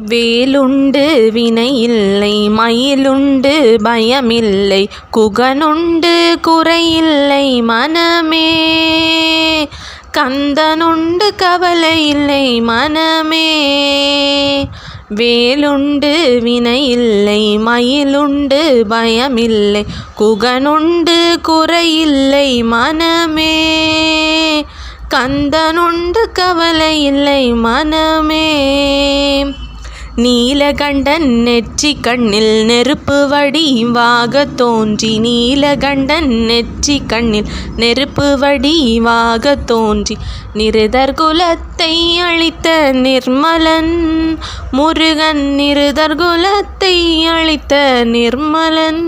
வேலுண்டு வினையில்லை மயிலுண்டு பயமில்லை குகனுண்டு குறையில்லை மனமே. கந்தனுண்டு கவலை இல்லை மனமே. வேலுண்டு வினையில்லை மயிலுண்டு பயமில்லை குகனுண்டு குறையில்லை மனமே. கந்தனுண்டு கவலை இல்லை மனமே. நீலகண்டன் நெற்றி கண்ணில் நெருப்பு வடிவாக தோன்றி நீலகண்டன் நெற்றி கண்ணில் நெருப்பு வடிவாக தோன்றி நிருதர் குலத்தை அழித்த நிர்மலன் முருகன் நிருதர் குலத்தை அழித்த நிர்மலன்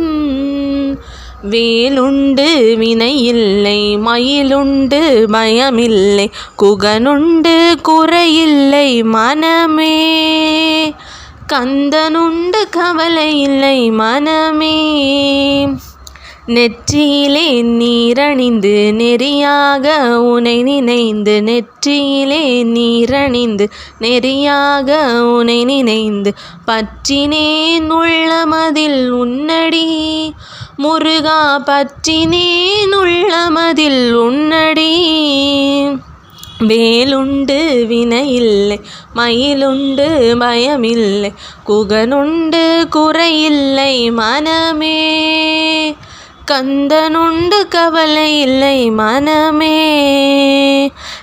வேலுண்டு வினையில்லை மயிலுண்டு பயமில்லை குகனுண்டு குறையில்லை மனமே. கந்தனுண்டு கவலை இல்லை மனமே. நெற்றியிலே நீரணிந்து நெறியாக உனை நினைந்து நெற்றியிலே நீரணிந்து நெறியாக உனை நினைந்து பற்றினேன் உள்ளமதில் உன்னடி. முருகா பற்றினேன் உள்ளமதில் உன்னடி. வேலுண்டு வினையில்லை மயிலுண்டு பயமில்லை குகனுண்டு குறையில்லை மனமே. கந்தனுண்டு கவலை இல்லை மனமே.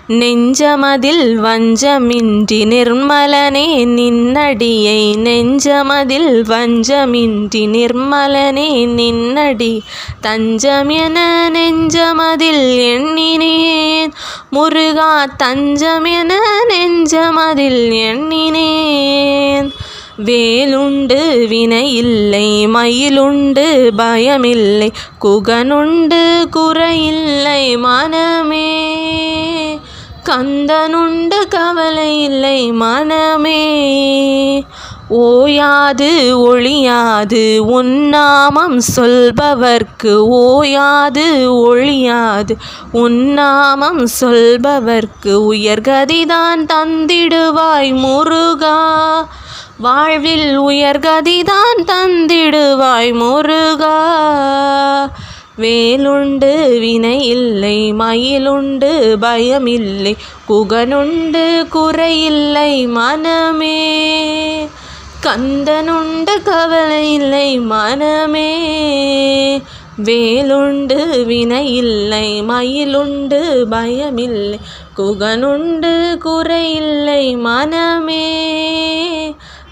நெஞ்சமதில் வஞ்சமின்றி நிர்மலனே நின்னடியை நெஞ்சமதில் வஞ்சமின்றி நிர்மலனே நின்னடி தஞ்சமென நெஞ்சமதில் எண்ணினேன். முருகா தஞ்சமென நெஞ்சமதில் எண்ணினேன். வேலுண்டு வினை இல்லை மயிலுண்டு பயமில்லை குகனுண்டு குறையில்லை மனமே. கந்தனுண்டு கவலையில்லை மனமே. ஓயாது ஒழியாது உன்னாமம் சொல்பவர்க்கு ஓயாது ஒழியாது உன்னாமம் சொல்பவர்க்கு உயர்கதிதான் தந்திடுவாய் முருகா. வாழ்வில் உயர்கதிதான் தந்திடுவாய் முருகா. வேலுண்டு வினை இல்லை மயிலுண்டு பயமில்லை குகனுண்டு குறையில்லை மனமே. கந்தனுண்டு கவலை இல்லை மனமே. வேலுண்டு வினையில்லை மயிலுண்டு பயமில்லை குகனுண்டு குறையில்லை மனமே.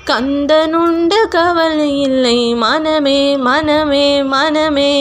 கந்தனுண்டு கவலை இல்லை மனமே மனமே மனமே.